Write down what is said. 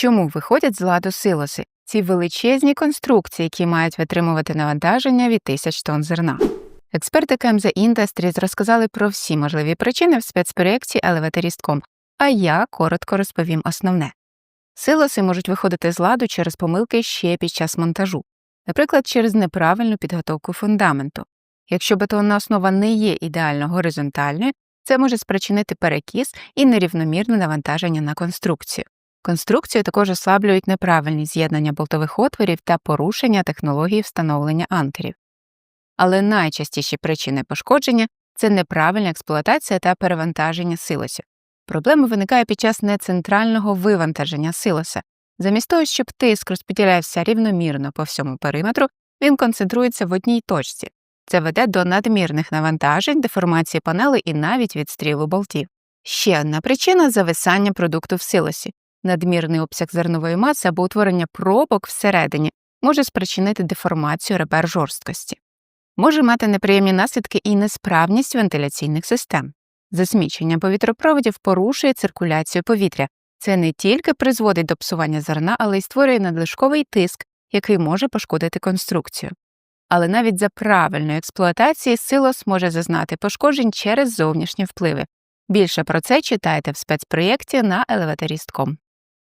Чому виходять з ладу силоси? Ці величезні конструкції, які мають витримувати навантаження від тисяч тонн зерна. Експерти KMZ Industries розказали про всі можливі причини в спецпроєкті Elevatorist.com, а я коротко розповім основне. Силоси можуть виходити з ладу через помилки ще під час монтажу, наприклад, через неправильну підготовку фундаменту. Якщо бетонна основа не є ідеально горизонтальною, це може спричинити перекіс і нерівномірне навантаження на конструкцію. Конструкцію також ослаблюють неправильні з'єднання болтових отворів та порушення технології встановлення анкерів. Але найчастіші причини пошкодження це неправильна експлуатація та перевантаження силосів. Проблема виникає під час нецентрального вивантаження силоса. Замість того, щоб тиск розподілявся рівномірно по всьому периметру, він концентрується в одній точці. Це веде до надмірних навантажень, деформації панели і навіть відстрілу болтів. Ще одна причина зависання продукту в силосі. Надмірний обсяг зернової маси або утворення пробок всередині може спричинити деформацію ребер жорсткості. Може мати неприємні наслідки і несправність вентиляційних систем. Засмічення повітропроводів порушує циркуляцію повітря. Це не тільки призводить до псування зерна, але й створює надлишковий тиск, який може пошкодити конструкцію. Але навіть за правильної експлуатації силос може зазнати пошкоджень через зовнішні впливи. Більше про це читайте в спецпроєкті на elevatorist.com.